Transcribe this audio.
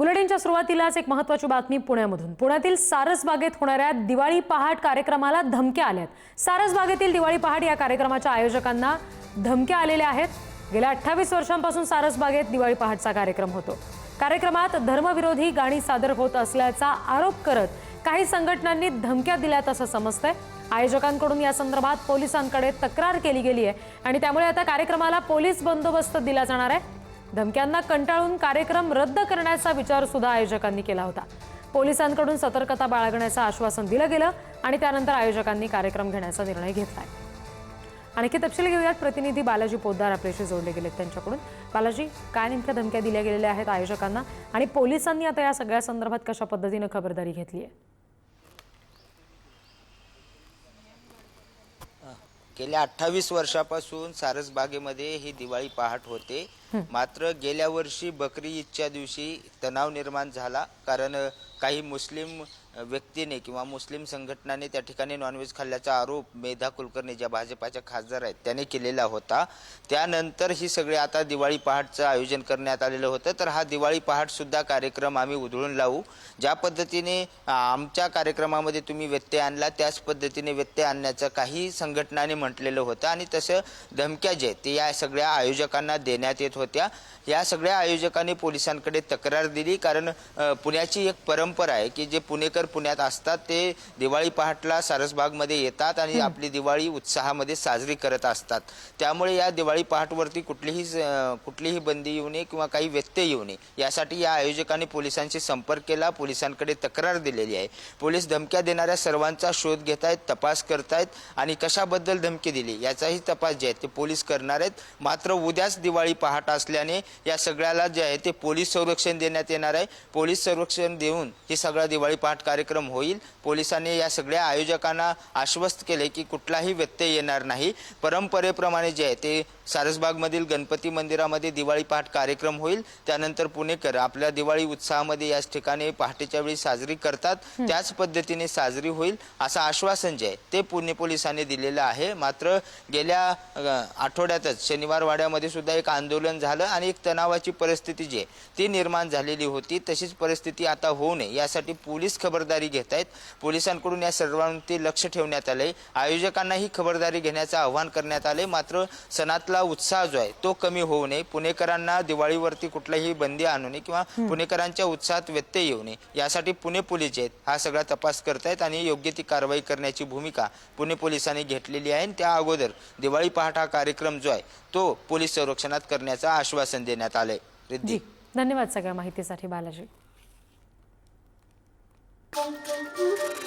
बुलेटिनच्या सुरुवातीलाच एक महत्वाची बातमी पुण्यामधून. पुण्यातील सारसबागेत होणाऱ्या दिवाळी पहाट कार्यक्रमाला धमक्या आल्यात. सारसबागेतील दिवाळी पहाट या कार्यक्रमाच्या आयोजकांना धमक्या आलेल्या आहेत. गेल्या अठ्ठावीस वर्षांपासून सारसबागेत दिवाळी पहाटचा कार्यक्रम होतो. कार्यक्रमात धर्मविरोधी गाणी सादर होत असल्याचा आरोप करत काही संघटनांनी धमक्या दिल्यात असं समजतंय. आयोजकांकडून या संदर्भात पोलिसांकडे तक्रार केली गेली आहे आणि त्यामुळे आता कार्यक्रमाला पोलीस बंदोबस्त दिला जाणार आहे. धमक्यांना कंटाळून कार्यक्रम रद्द करण्याचा विचार सुद्धा आयोजकांनी केला होता. पोलिसांकडून सतर्कता बाळगण्याचं आश्वासन दिलं गेलं आणि त्यानंतर आयोजकांनी कार्यक्रम घेण्याचा निर्णय घेतला आणखी तपशील घेऊयात. प्रतिनिधी बालाजी पोद्दार आपल्याशी जोडले गेलेत त्यांच्याकडून. बालाजी काय नेमक्या धमक्या दिल्या गेलेल्या आहेत आयोजकांना? आणि पोलिसांनी आता या सगळ्या संदर्भात कशा पद्धतीनं खबरदारी घेतली आहे गेल्या अठ्ठावीस वर्षापासून सारसबागेमध्ये ही दिवाळी पहाट होते. मात्र गेल्या वर्षी बकरी ईदच्या दिवशी तणाव निर्माण झाला कारण काही मुस्लिम व्यक्तीने किंवा मुस्लिम संघटनाने त्या ठिकाणी नॉनव्हेज खाल्ल्याचा आरोप मेधा कुलकर्णी ज्या भाजपाच्या खासदार आहेत त्याने केलेला होता. त्यानंतर ही सगळे आता दिवाळी पहाटचं आयोजन करण्यात आलेलं होतं. तर हा दिवाळी पहाटसुद्धा कार्यक्रम आम्ही उधळून लावू. ज्या पद्धतीने आमच्या कार्यक्रमामध्ये तुम्ही व्यत्यय आणला त्याच पद्धतीने व्यत्यय आणण्याचं काही संघटनाने म्हटलेलं होतं. आणि तसं धमक्या जे ते या सगळ्या आयोजकांना देण्यात येत होत्या. या सगळ्या आयोजकांनी पोलिसांकडे तक्रार दिली. कारण पुण्याची एक परंपरा आहे की जे पुणेकर पुण्यात असतात. ते दिवाळी पहाटला सारसबागमध्ये येतात आणि आपली दिवाळी उत्साहामध्ये साजरी करत असतात. त्यामुळे या दिवाळी पहाटवरती कुठलीही कुठलीही बंदी येऊ नये किंवा काही व्यत्यय येऊ नये. यासाठी या आयोजकांनी पोलिसांशी संपर्क केला. पोलिसांकडे तक्रार दिलेली आहे. पोलीस धमक्या देणाऱ्या सर्वांचा शोध घेत आहेत तपास करतायत आणि कशाबद्दल धमकी दिली याचाही तपास जे आहे ते पोलीस करणार आहेत. मात्र उद्याच दिवाळी पहाट असल्याने या सगळ्याला जे आहे ते पोलीस संरक्षण देण्यात येणार आहे. पोलीस संरक्षण देऊन हे सगळा दिवाळी पहाट कार्यक्रम होईल. पोलिसांनी या सगळ्या आयोजकांना आश्वस्त केले की कुठलाही व्यत्यय येणार नाही. परंपरेप्रमाणे जे आहे ते सारसबागमधील गणपती मंदिरामध्ये दिवाळी पहाट कार्यक्रम होईल. त्यानंतर पुणेकर आपल्या दिवाळी उत्साहामध्ये याच ठिकाणी पहाटेच्या वेळी साजरी करतात. त्याच पद्धतीने साजरी होईल असं आश्वासन जे आहे ते पुणे पोलिसांनी दिलेलं आहे. मात्र गेल्या आठवड्यातच शनिवार वाड्यामध्ये सुद्धा एक आंदोलन झालं आणि एक तणावाची परिस्थिती जी आहे ती निर्माण झालेली होती. तशीच परिस्थिती आता होऊ नये यासाठी पोलीस खबरदारी घेत आहेत. पोलिसांकडून या सर्वांवरती लक्ष ठेवण्यात आलंय. आयोजकांनाही खबरदारी घेण्याचं आवाहन करण्यात आले मात्र सणातला उत्साह जो आहे तो कमी होऊ नये. पुणेकरांना दिवाळीवरती कुठलाही बंदी आणू नये किंवा पुणेकरांच्या उत्साहात व्यत्यय येऊ नये. यासाठी पुणे पोलीस जे आहेत हा सगळा तपास करतायत आणि योग्य ती कारवाई करण्याची भूमिका पुणे पोलिसांनी घेतलेली आहे. आणि त्या अगोदर दिवाळी पहाट हा कार्यक्रम जो आहे तो पोलीस संरक्षणात करण्याचं आश्वासन देण्यात आलंय. धन्यवाद सगळ्या माहितीसाठी बालाजी. Música